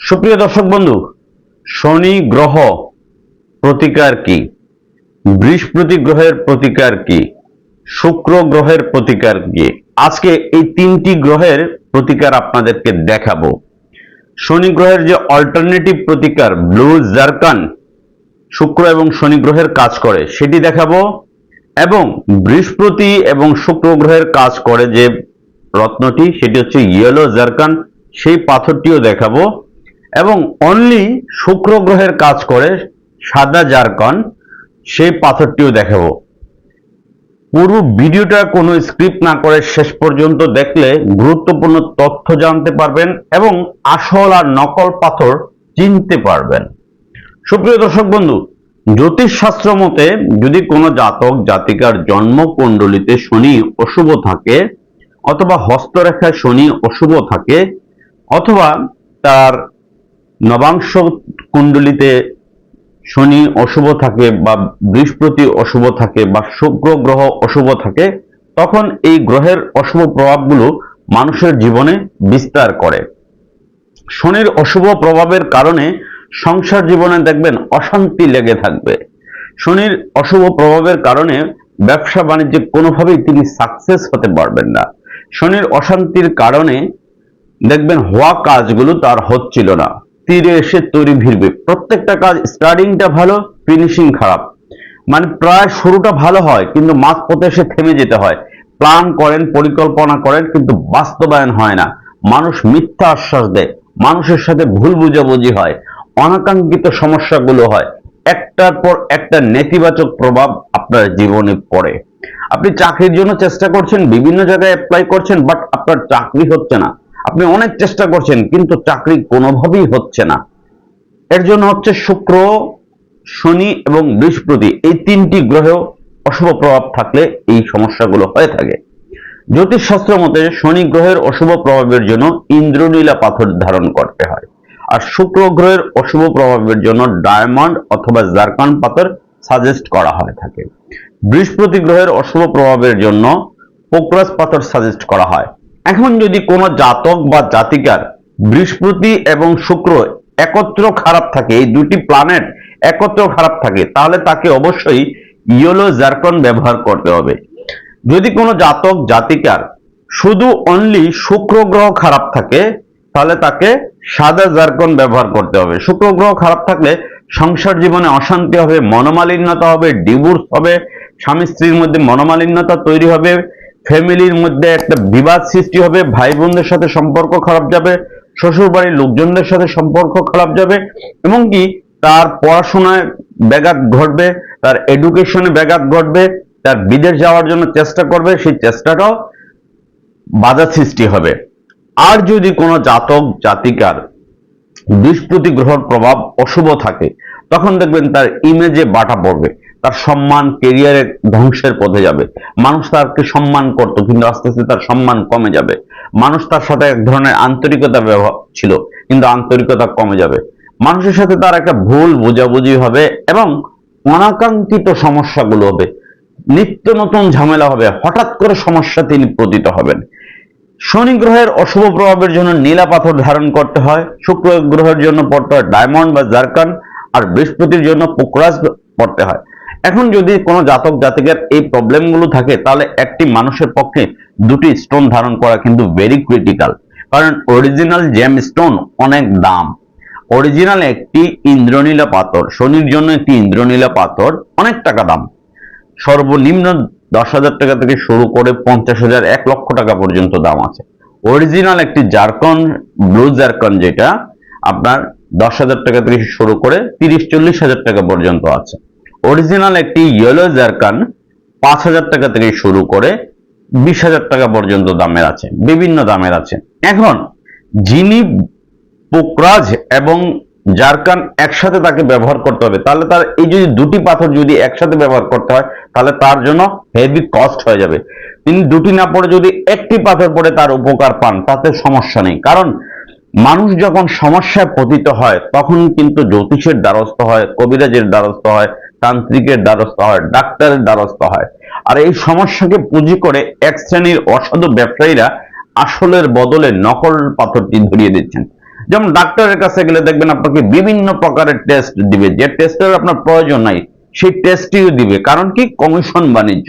সুপ্রিয় দর্শক বন্ধু, শনি গ্রহ প্রতিকার কি? বৃহস্পতি গ্রহের প্রতিকার কি? শুক্র গ্রহের প্রতিকার কি? আজকে এই তিনটি গ্রহের প্রতিকার আপনাদেরকে দেখাবো। শনি গ্রহের যে অল্টারনেটিভ প্রতিকার ব্লু জারকান শুক্র এবং শনি গ্রহের কাজ করে, সেটি দেখাবো। এবং বৃহস্পতি এবং শুক্র গ্রহের কাজ করে যে রত্নটি, সেটি হচ্ছে ইয়েলো জারকান সেই পাথরটিও দেখাবো। এবং অনলি শুক্র গ্রহের কাজ করে সাদা জারকন, সেই পাথরটিও দেখাবো। পুরো ভিডিওটা কোনো স্ক্রিপ্ট না করে শেষ পর্যন্ত দেখলে গুরুত্বপূর্ণ তথ্য জানতে পারবেন এবং আসল আর নকল পাথর চিনতে পারবেন। সুপ্রিয় দর্শক বন্ধু জ্যোতিষ শাস্ত্র মতে যদি কোনো জাতক, জাতিকার জন্ম কুণ্ডলিতে শনি অশুভ থাকে অথবা হস্তরেখায় শনি অশুভ থাকে অথবা তার নবাংশ কুণ্ডলিতে শনি অশুভ থাকে বা বৃহস্পতি অশুভ থাকে বা শুক্র গ্রহ অশুভ থাকে, তখন এই গ্রহের অশুভ প্রভাবগুলো মানুষের জীবনে বিস্তার করে। শনির অশুভ প্রভাবের কারণে সংসার জীবনে দেখবেন অশান্তি লেগে থাকবে। শনির অশুভ প্রভাবের কারণে ব্যবসা বাণিজ্যে কোনোভাবেই তিনি সাকসেস হতে পারবেন না। শনির অশান্তির কারণে দেখবেন হওয়া কাজগুলো তার হচ্ছিল না। তীরে এসে তৈরি ভিড়বে। প্রত্যেকটা কাজ স্টার্টিংটা ভালো ফিনিশিং খারাপ। মানে প্রায় শুরুটা ভালো হয়, কিন্তু মাঝ পথে এসে থেমে যেতে হয়। প্ল্যান করেন, পরিকল্পনা করেন, কিন্তু বাস্তবায়ন হয় না। মানুষ মিথ্যা আশ্বাস দেয়, মানুষের সাথে ভুল বুঝাবুঝি হয়, অনাকাঙ্ক্ষিত সমস্যাগুলো হয়। একটার পর একটা নেতিবাচক প্রভাব আপনার জীবনে পড়ে। আপনি চাকরির জন্য চেষ্টা করছেন, বিভিন্ন জায়গায় অ্যাপ্লাই করছেন বাট আপনার চাকরি হচ্ছে না। আপনি অনেক চেষ্টা করছেন, কিন্তু চাকরি কোনোভাবেই হচ্ছে না। এর জন্য হচ্ছে শুক্র, শনি এবং বৃহস্পতি এই তিনটি গ্রহ অশুভ প্রভাব থাকলে এই সমস্যাগুলো হয়ে থাকে। জ্যোতিষশাস্ত্র মতে শনি গ্রহের অশুভ প্রভাবের জন্য ইন্দ্রনীলা পাথর ধারণ করতে হয়। আর শুক্র গ্রহের অশুভ প্রভাবের জন্য ডায়মন্ড অথবা জারকান পাথর সাজেস্ট করা হয়ে থাকে। বৃহস্পতি গ্রহের অশুভ প্রভাবের জন্য পোকরাস পাথর সাজেস্ট করা হয়। এখন যদি কোনো জাতক বা জাতিকার বৃহস্পতি এবং শুক্র একত্র খারাপ থাকে, এই দুটি প্ল্যানেট একত্র খারাপ থাকে, তাহলে তাকে অবশ্যই ইয়েলো জারকন ব্যবহার করতে হবে। যদি কোনো জাতক, জাতিকার শুধু অনলি শুক্র গ্রহ খারাপ থাকে, তাহলে তাকে সাদা জারকন ব্যবহার করতে হবে। শুক্র গ্রহ খারাপ থাকলে সংসার জীবনে অশান্তি হবে, মনোমালিন্যতা হবে ডিভোর্স হবে, স্বামী স্ত্রীর মধ্যে মনোমালিন্যতা তৈরি হবে ফ্যামিলির মধ্যে একটা বিবাদ সৃষ্টি হবে ভাই বোনদের সাথে সম্পর্ক খারাপ যাবে শ্বশুর বাড়ির লোকজনদের সাথে সম্পর্ক খারাপ যাবে, এবং কি তার পড়াশোনায় ব্যাঘাত ঘটবে, তার এডুকেশনে ব্যাঘাত ঘটবে, তার বিদেশ যাওয়ার জন্য চেষ্টা করবে, সেই চেষ্টাটাও বাধা সৃষ্টি হবে। আর যদি কোনো জাতক, জাতিকার বৃহস্পতি গ্রহর প্রভাব অশুভ থাকে, তখন দেখবেন তার ইমেজে বাটা পড়বে। তার সম্মান কেরিয়ারে ধ্বংসের পথে যাবে। মানুষ তাকে সম্মান করত, কিন্তু আস্তে আস্তে তার সম্মান কমে যাবে। মানুষ তার সাথে এক ধরনের আন্তরিকতা ব্যবহার ছিল, কিন্তু আন্তরিকতা কমে যাবে। মানুষের সাথে তার একটা ভুল বোঝাবুঝি হবে এবং অনাকাঙ্ক্ষিত সমস্যাগুলো হবে। নিত্য নতুন ঝামেলা হবে, হঠাৎ করে সমস্যা তিনি পতিত হবেন। শনি গ্রহের অশুভ প্রভাবের জন্য নীলা পাথর ধারণ করতে হয়, শুক্র গ্রহের জন্য পড়তে হয় ডায়মন্ড বা জারকান, আর বৃহস্পতির জন্য পোকরাজ পড়তে হয়। এখন যদি কোনো জাতক, জাতিকের এই প্রবলেমগুলো থাকে, তাহলে একটি মানুষের পক্ষে দুটি স্টোন ধারণ করা কিন্তু ভেরি ক্রিটিক্যাল কারণ অরিজিনাল জেম স্টোন অনেক দাম। অরিজিনাল একটি ইন্দ্রনীলা পাথর, শনির জন্য একটি ইন্দ্রনীলা পাথর, অনেক টাকা দাম। সর্বনিম্ন দশ হাজার টাকা থেকে শুরু করে পঞ্চাশ হাজার, এক লক্ষ টাকা পর্যন্ত দাম আছে। অরিজিনাল একটি জারকন ব্লু জারকন যেটা আপনার দশ হাজার টাকা থেকে শুরু করে তিরিশ, চল্লিশ হাজার টাকা পর্যন্ত আছে। অরিজিনাল একটি ইয়েলো জারকান পাঁচ হাজার টাকা থেকে শুরু করে বিশ হাজার টাকা পর্যন্ত দামের আছে, বিভিন্ন দামের আছে। এখন যিনি পোকরাজ এবং জারকান একসাথে তাকে ব্যবহার করতে হবে, তাহলে তার এই যদি দুটি পাথর যদি একসাথে ব্যবহার করতে হয়, তাহলে তার জন্য হেভি কস্ট হয়ে যাবে। তিনি দুটি না পড়ে যদি একটি পাথর পড়ে তার উপকার পান, তাতে সমস্যা নেই। কারণ মানুষ যখন সমস্যায় পতিত হয়, তখন কিন্তু জ্যোতিষের দ্বারস্থ হয়, কবিরাজের দ্বারস্থ হয় তান্ত্রিকের দ্বারস্থ হয়, ডাক্তারের দ্বারস্থ হয়। আর এই সমস্যাকে পুঁজি করে এক শ্রেণির অসাধু ব্যবসায়ীরা আসলের বদলে নকল পাথরটি ধরিয়ে দিচ্ছেন। যেমন ডাক্তারের কাছে গেলে দেখবেন আপনাকে বিভিন্ন প্রকারের টেস্ট দিবে। যে টেস্টের আপনার প্রয়োজন নাই, সেই টেস্টটিও দিবে। কারণ কি? কমিশন বাণিজ্য।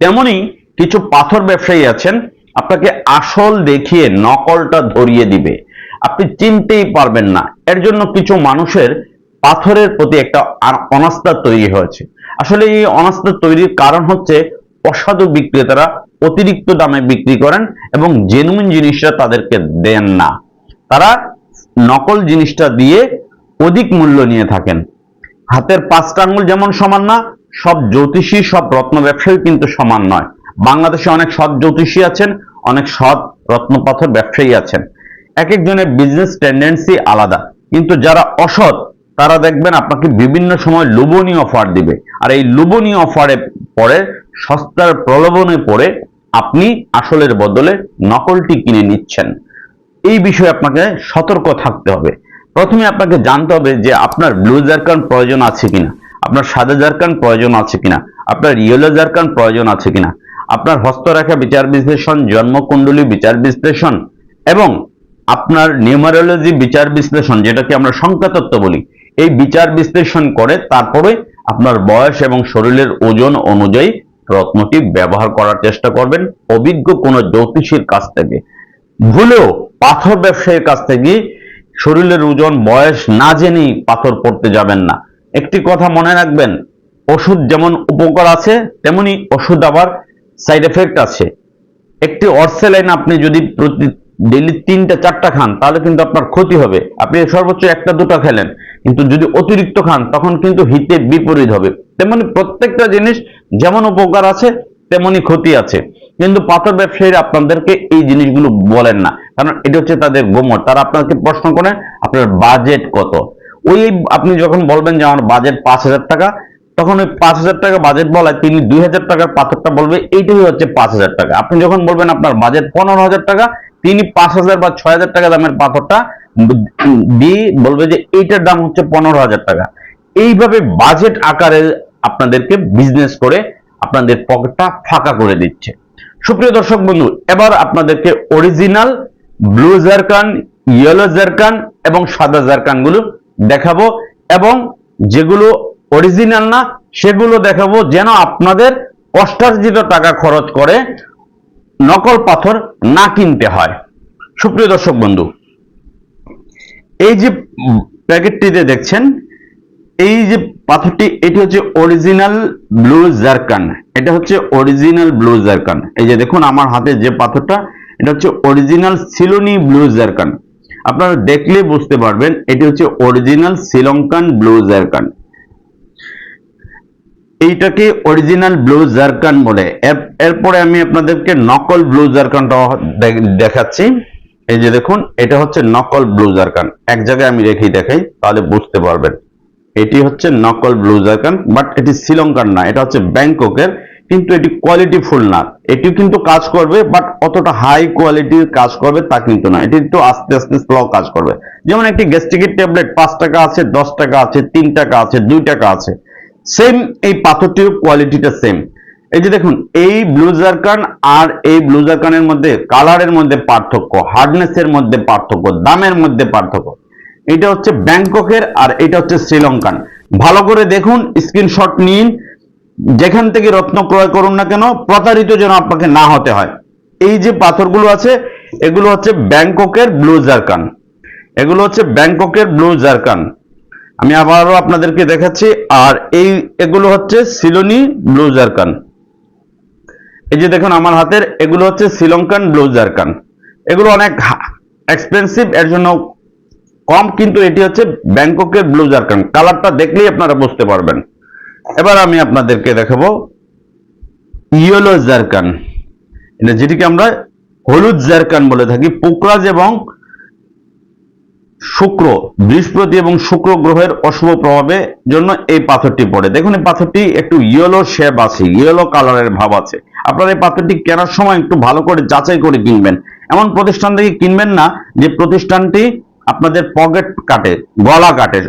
তেমনি কিছু পাথর ব্যবসায়ী আছেন, আপনাকে আসল দেখিয়ে নকলটা ধরিয়ে দিবে। আপনি চিনতেই পারবেন না। এর জন্য কিছু মানুষের পাথরের প্রতি একটা অনাস্থা তৈরি হয়েছে। আসলে এই অনাস্থা তৈরির কারণ হচ্ছে অসাধু বিক্রেতারা অতিরিক্ত দামে বিক্রি করেন এবং জেনুইন জিনিসটা তাদেরকে দেন না। তারা নকল জিনিসটা দিয়ে অধিক মূল্য নিয়ে থাকেন। হাতের পাঁচটা আঙ্গুল যেমন সমান না, সব জ্যোতিষী, সব রত্ন ব্যবসায়ী কিন্তু সমান নয়। বাংলাদেশে অনেক সৎ জ্যোতিষী আছেন, অনেক সৎ রত্নপাথর ব্যবসায়ী আছেন। এক একজনের বিজনেস টেন্ডেন্সি আলাদা। কিন্তু যারা অসৎ তারা দেখবেন আপনাকে বিভিন্ন সময় লোভনীয় অফার দিবে। আর এই লোভনীয় অফারে পরে, সস্তার প্রলোভনে পড়ে আপনি আসলের বদলে নকলটি কিনে নিচ্ছেন। এই বিষয়ে আপনাকে সতর্ক থাকতে হবে। প্রথমে আপনাকে জানতে হবে যে আপনার ব্লু জারকান প্রয়োজন আছে কিনা, আপনার সাদা জারকান প্রয়োজন আছে কিনা, আপনার ইয়েলো জারকান প্রয়োজন আছে কিনা, আপনার হস্তরেখা বিচার বিশ্লেষণ, জন্মকুণ্ডলী বিচার বিশ্লেষণ এবং আপনার নিউমারোলজি বিচার বিশ্লেষণ, যেটাকে আমরা সংখ্যাতত্ত্ব বলি এই বিচার বিশ্লেষণ করে তারপরে আপনার বয়স এবং শরীরের ওজন অনুযায়ী রত্নটি ব্যবহার করার চেষ্টা করবেন। অভিজ্ঞ কোনো জ্যোতিষীর কাছ থেকে। ভুলেও পাথর ব্যবসায়ীর কাছ থেকে শরীরের ওজন, বয়স না জেনেই পাথর পড়তে যাবেন না। একটি কথা মনে রাখবেন, ওষুধ যেমন উপকার আছে, তেমনি ওষুধ আবার সাইড এফেক্ট আছে। একটি অর্সেলাইন আপনি যদি প্রতি ডেলি তিনটা, চারটা খান, তাহলে কিন্তু আপনার ক্ষতি হবে। আপনি সর্বোচ্চ একটা, দুটো খেলেন। কিন্তু যদি অতিরিক্ত খান, তখন কিন্তু হিতে বিপরীত হবে। তেমনি প্রত্যেকটা জিনিস যেমন উপকার আছে, তেমনি ক্ষতি আছে। কিন্তু পাথর ব্যবসায়ীরা আপনাদেরকে এই জিনিসগুলো বলেন না। কারণ এটা হচ্ছে তাদের গোমর। তারা আপনাকে প্রশ্ন করেন আপনার বাজেট কত? ওই আপনি যখন বলবেন যে, আমার বাজেট পাঁচ হাজার টাকা, তখন ওই পাঁচ হাজার টাকা বাজেট বলায় তিনি দুই হাজার টাকার পাথরটা বলবে এইটাই হচ্ছে পাঁচ হাজার টাকা। আপনি যখন বলবেন, আপনার বাজেট পনেরো হাজার টাকা তিনি পাঁচ হাজার বা ছয় হাজার টাকা দামের পাথরটা দিয়ে বলবে যে এইটার দাম হচ্ছে পনেরো হাজার টাকা। এইভাবে বাজেট আকারে আপনাদেরকে বিজনেস করে আপনাদের পকেটটা ফাঁকা করে দিচ্ছে। সুপ্রিয় দর্শক বন্ধু, এবার আপনাদেরকে original blue zircon yellow zircon এবং সাদা জারকানগুলো দেখাবো এবং যেগুলো অরিজিনাল না, সেগুলো দেখাবো যেন আপনাদের কষ্টার্জিত টাকা খরচ করে নকল পাথর না কিনতে হয়। সুপ্রিয় দর্শক বন্ধু, এই যে প্যাকেটটিতে দেখছেন, এই যে পাথরটি, এটি হচ্ছে অরিজিনাল ব্লু জারকান। এটা হচ্ছে অরিজিনাল ব্লু জারকান। এই যে দেখুন, আমার হাতে যে পাথরটা, এটা হচ্ছে অরিজিনাল সিলোনি ব্লু জারকান। আপনারা দেখলে বুঝতে পারবেন, এটি হচ্ছে অরিজিনাল শ্রীলঙ্কান ব্লু জারকান। এইটাকে অরিজিনাল ব্লু জারকান বলে। এর- এরপরে আমি আপনাদেরকে নকল ব্লু জারকানটা দেখাচ্ছি। এই যে দেখুন, এটা হচ্ছে নকল ব্লু জারকান এক জায়গায় আমি রেখেই দেখাই, তাহলে বুঝতে পারবেন। এটি হচ্ছে নকল ব্লু জারকান বাট এটি শ্রীলঙ্কার না, এটা হচ্ছে ব্যাংককের, কিন্তু এটি কোয়ালিটি ফুল না। এটিও কিন্তু কাজ করবে বাট অতটা হাই কোয়ালিটির কাজ করবে তা কিন্তু না। এটি একটু আস্তে আস্তে স্লো কাজ করবে। যেমন একটি গ্যাস্ট্রিকের ট্যাবলেট পাঁচ টাকা আছে, দশ টাকা আছে, তিন টাকা আছে, দুই টাকা আছে। সেম এই পাথরটির কোয়ালিটিটা সেম এই যে দেখুন, এই ব্লু জারকান আর এই ব্লু জারকানের মধ্যে কালারের মধ্যে পার্থক্য হার্ডনেসের মধ্যে পার্থক্য, দামের মধ্যে পার্থক্য। এটা হচ্ছে ব্যাংককের আর এটা হচ্ছে শ্রীলঙ্কান। ভালো করে দেখুন স্ক্রিনশট নিন। যেখান থেকে রত্ন ক্রয় করুন না কেন, প্রতারিত যেন আপনাকে না হতে হয়। এই যে পাথরগুলো আছে, এগুলো হচ্ছে ব্যাংককের ব্লু জারকান এগুলো হচ্ছে ব্যাংককের ব্লু জারকান আমি আবারও আপনাদেরকে দেখাচ্ছি আর এই এগুলো হচ্ছে সিলোনি ব্লু জারকান এই যে দেখুন আমার হাতের, এগুলো হচ্ছে শ্রীলঙ্কান ব্লু জারকান এগুলো অনেক এক্সপেন্সিভ এর জন্য কম, কিন্তু এটি হচ্ছে ব্যাংককের ব্লু জারকান কালারটা দেখলেই আপনারা বুঝতে পারবেন। এবার আমি আপনাদেরকে দেখাবো ইয়েলো জারকান যেটিকে আমরা হলুদ জারকান বলে থাকি। পোকরাজ এবং শুক্র, বৃহস্পতি এবং শুক্র গ্রহের অশুভ প্রভাবের জন্য এই পাথরটি পড়ে। দেখুন, এই পাথরটি একটু ইয়েলো শেপ আছে ইয়েলো কালারের ভাব আছে। আপনারা এই পাথরটি কেনার সময় একটু ভালো করে যাচাই করে কিনবেন। এমন প্রতিষ্ঠান থেকে কিনবেন না যে প্রতিষ্ঠানটি আপনাদের পকেট কাটে, গলা কাটে।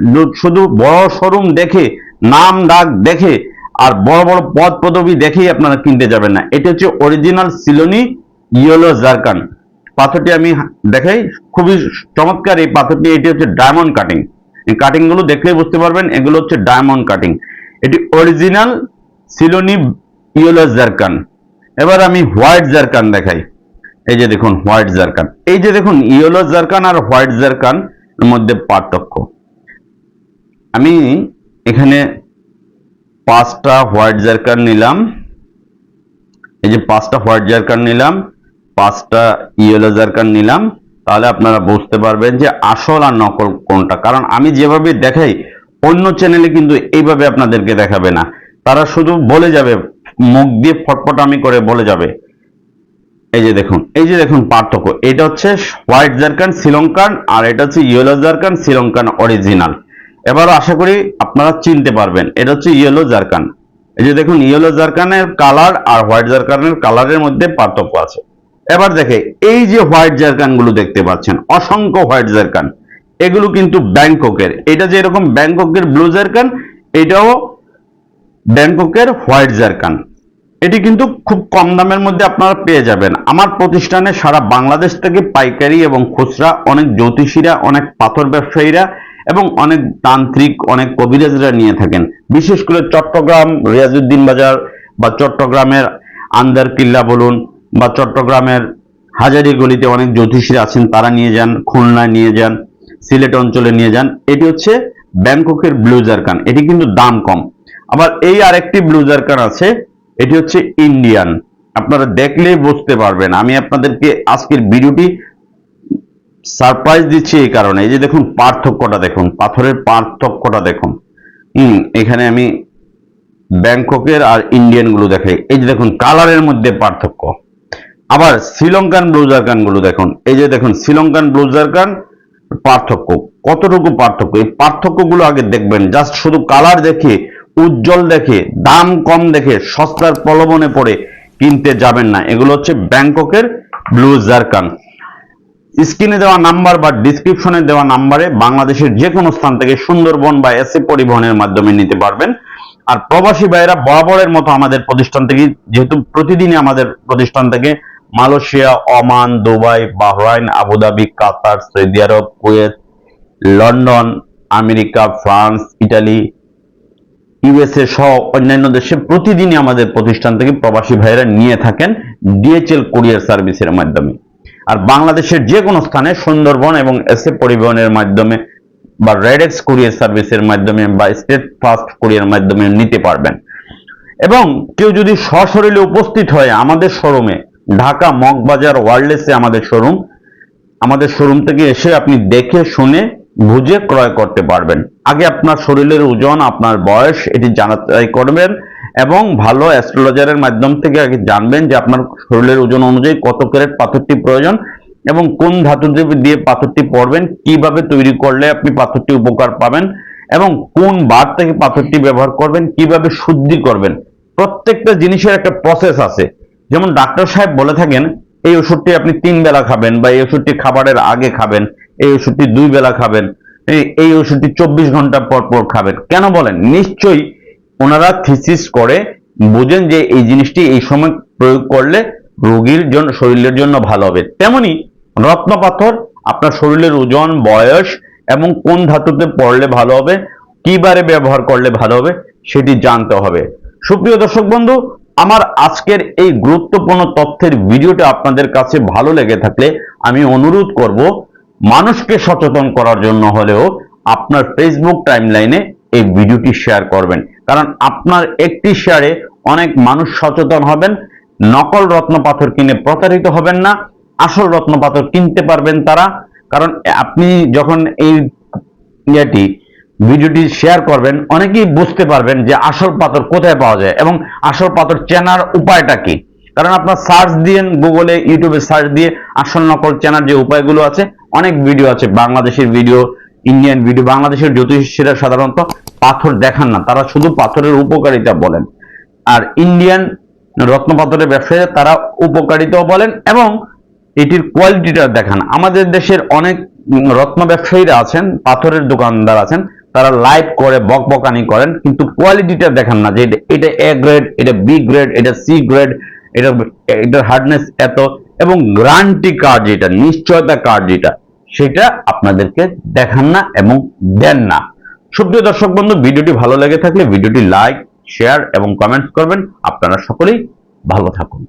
শুধু বড় শোরুম দেখে, নাম ডাক দেখে আর বড় বড় পদ পদবি দেখেই আপনারা কিনতে যাবেন না। এটি হচ্ছে অরিজিনাল সিলোনি ইয়েলো জারকান পাথরটি আমি দেখাই। খুবই চমৎকার এই পাথরটি, এটি হচ্ছে ডায়মন্ড কাটিং এই কাটিংগুলো দেখলেই বুঝতে পারবেন, এগুলো হচ্ছে ডায়মন্ড কাটিং এটি অরিজিনাল সিলোনি ইয়েলো জারকান এবার আমি হোয়াইট জারকান দেখাই। এই যে দেখুন হোয়াইট জারকান এই যে দেখুন ইয়েলো জারকান আর হোয়াইট জারকান এর মধ্যে পার্থক্য। আমি এখানে পাঁচটা হোয়াইট জারকান নিলাম। এই যে পাঁচটা হোয়াইট জারকান নিলাম। পাঁচটা ইয়েলো জারকান নিলাম, তাহলে আপনারা বুঝতে পারবেন যে আসল আর নকল কোনটা। কারণ আমি যেভাবে দেখাই, অন্য চ্যানেলে কিন্তু এইভাবে আপনাদেরকে দেখাবে না। তারা শুধু বলে যাবে, মুখ দিয়ে ফটফটামি করে বলে যাবে। এই যে দেখুন, এই যে দেখুন পার্থক্য। এটা হচ্ছে হোয়াইট জারকান, শ্রীলঙ্কান, আর এটা হচ্ছে ইয়েলো জারকান, শ্রীলঙ্কান অরিজিনাল। এবার আশা করি আপনারা চিনতে পারবেন, এটা হচ্ছে ইয়েলো জারকান। এই যে দেখুন, ইয়েলো জারকানের কালার আর হোয়াইট জারকানের কালারের মধ্যে পার্থক্য আছে। এবার দেখে, এই যে হোয়াইট জারকানগুলো দেখতে পাচ্ছেন, অসংখ্য হোয়াইট জারকান। এগুলো কিন্তু ব্যাংককের। এটা যে এরকম ব্যাংককের ব্লু জারকান, এটাও ব্যাংককের হোয়াইট জারকান। এটি কিন্তু খুব কম দামের মধ্যে আপনারা পেয়ে যাবেন। আমার প্রতিষ্ঠানে সারা বাংলাদেশ থেকে পাইকারি এবং খুচরা, অনেক জ্যোতিষীরা, অনেক পাথর ব্যবসায়ীরা এবং অনেক তান্ত্রিক, অনেক কবিরাজরা নিয়ে থাকেন। বিশেষ করে চট্টগ্রাম, রিয়াজউদ্দিন বাজার বা চট্টগ্রামের আন্দার কিল্লা বলুন বা চট্টগ্রামের হাজারি গলিতে অনেক জ্যোতিষীরা আছেন, তারা নিয়ে যান, খুলনায় নিয়ে যান, সিলেট অঞ্চলে নিয়ে যান। এটি হচ্ছে ব্যাংককের ব্লু জারকান এটি কিন্তু দাম কম। আবার এই আরেকটি ব্লু জারকান আছে, এটি হচ্ছে ইন্ডিয়ান। আপনারা দেখলেই বুঝতে পারবেন। আমি আপনাদেরকে আজকের ভিডিওটি সারপ্রাইজ দিচ্ছি এই কারণে। এই যে দেখুন, পার্থক্যটা দেখুন, পাথরের পার্থক্যটা দেখুন। হুম, এখানে আমি ব্যাংককের আর ইন্ডিয়ানগুলো দেখাই। এই যে দেখুন, কালারের মধ্যে পার্থক্য। আবার শ্রীলঙ্কান ব্লুজারকানগুলো দেখুন। এই যে দেখুন, শ্রীলঙ্কান ব্লুজারকান পার্থক্য, কতটুকু পার্থক্য? এই পার্থক্যগুলো আগে দেখবেন, জাস্ট শুধু কালার দেখে, উজ্জ্বল দেখে, দাম কম দেখে, সস্তার প্রলোভনে পড়ে কিনতে যাবেন না। এগুলো হচ্ছে ব্যাংককের ব্লু জারকান স্ক্রিনে দেওয়া নাম্বার বা ডিসক্রিপশনে দেওয়া নাম্বারে বাংলাদেশের যে কোনো স্থান থেকে সুন্দরবন বা এসএ পরিবহনের মাধ্যমে নিতে পারবেন। আর প্রবাসী ভাইয়েরা বরাবরের মতো আমাদের প্রতিষ্ঠান থেকে, যেহেতু প্রতিদিনই আমাদের প্রতিষ্ঠান থেকে Malaysia, Oman, Dubai, Bahrain, Abu Dhabi, Qatar, Saudi Arab, Kuwait, London, America, France, Italy, USA সহ অন্যান্য দেশে প্রতিদিনই আমাদের প্রতিষ্ঠান থেকে প্রবাসী ভাইয়েরা নিয়ে থাকেন ডিএচএল কুরিয়ার সার্ভিসের মাধ্যমে। আর বাংলাদেশের যে কোনো স্থানে সুন্দরবন এবং এসএ পরিবহনের মাধ্যমে বা রেডেক্স কুরিয়ার সার্ভিসের মাধ্যমে বা স্টেট ফাস্ট কুরিয়ার মাধ্যমে নিতে পারবেন। এবং কেউ যদি সশরীরে উপস্থিত হয় আমাদের শোরুমে ঢাকা মগবাজার ওয়ার্ল্ডলেসে আমাদের শোরুম। আমাদের শোরুম থেকে এসে আপনি দেখে, শুনে, বুঝে ক্রয় করতে পারবেন। আগে আপনার শরীরের ওজন, আপনার বয়স, এটি জানাই করবেন এবং ভালো অ্যাস্ট্রোলজারের মাধ্যম থেকে আগে জানবেন যে আপনার শরীরের ওজন অনুযায়ী কত ক্যারেট পাথরটি প্রয়োজন এবং কোন ধাতু দিয়ে পাথরটি পড়বেন, কীভাবে তৈরি করলে আপনি পাথরটি উপকার পাবেন এবং কোন বার থেকে পাথরটি ব্যবহার করবেন, কীভাবে শুদ্ধি করবেন প্রত্যেকটা জিনিসের একটা প্রসেস আছে। যেমন ডাক্তার সাহেব বলে থাকেন, এই ওষুধটি আপনি তিন বেলা খাবেন বা এই ওষুধটি খাবারের আগে খাবেন, এই ওষুধটি দুই বেলা খাবেন, এই- ওষুধটি চব্বিশ ঘণ্টা পর পর খাবেন। কেন বলেন? নিশ্চয়ই ওনারা থিসিস করে বোঝেন যে এই জিনিসটি এই সময় প্রয়োগ করলে রোগীর জন্য শরীরের জন্য ভালো হবে। তেমনি রত্ন পাথর, আপনার শরীরের ওজন, বয়স এবং কোন ধাতুতে পড়লে ভালো হবে, কি বারে ব্যবহার করলে ভালো হবে, সেটি জানতে হবে। সুপ্রিয় দর্শক বন্ধু আমার আজকের এই গুরুত্বপূর্ণ তথ্যের ভিডিওটা আপনাদের কাছে ভালো লেগে থাকলে আমি অনুরোধ করব মানুষকে সচেতন করার জন্য হলেও আপনার ফেসবুক টাইমলাইনে এই ভিডিওটি শেয়ার করবেন। কারণ আপনার একটি শেয়ারে অনেক মানুষ সচেতন হবেন, নকল রত্ন পাথর কিনে প্রতারিত হবেন না, আসল রত্ন পাথর কিনতে পারবেন তারা। কারণ আপনি যখন এই ইয়েটি ভিডিওটি শেয়ার করবেন, অনেকেই বুঝতে পারবেন যে আসল পাথর কোথায় পাওয়া যায় এবং আসল পাথর চেনার উপায়টা কি। কারণ আপনার সার্চ দিয়ে গুগলে ইউটিউবে সার্চ দিয়ে আসল নকল চেনার যে উপায়গুলো আছে, অনেক ভিডিও আছে, বাংলাদেশের ভিডিও ইন্ডিয়ান ভিডিও বাংলাদেশের জ্যোতিষীরা সাধারণত পাথর দেখান না, তারা শুধু পাথরের উপকারিতা বলেন। আর ইন্ডিয়ান রত্ন পাথরের ব্যবসায়ীরা তারা উপকারিতাও বলেন এবং এটির কোয়ালিটিটা দেখান। আমাদের দেশের অনেক রত্ন ব্যবসায়ীরা আছেন, পাথরের দোকানদার আছেন তারা লাইভ করে বক বকানি করেন, কিন্তু কোয়ালিটিটা দেখান না যে এটা- এ গ্রেড এটা বি গ্রেড এটা সি গ্রেড এটা এটার হার্ডনেস এত, এবং গ্যারান্টি কার্ড যেটা, নিশ্চয়তা কার্ড যেটা, সেটা আপনাদেরকে দেখান না এবং দেন না। সুপ্রিয় দর্শক বন্ধু, ভিডিওটি ভালো লেগে থাকলে ভিডিওটি লাইক শেয়ার এবং কমেন্টস করবেন। আপনারা সকলেই ভালো থাকুন।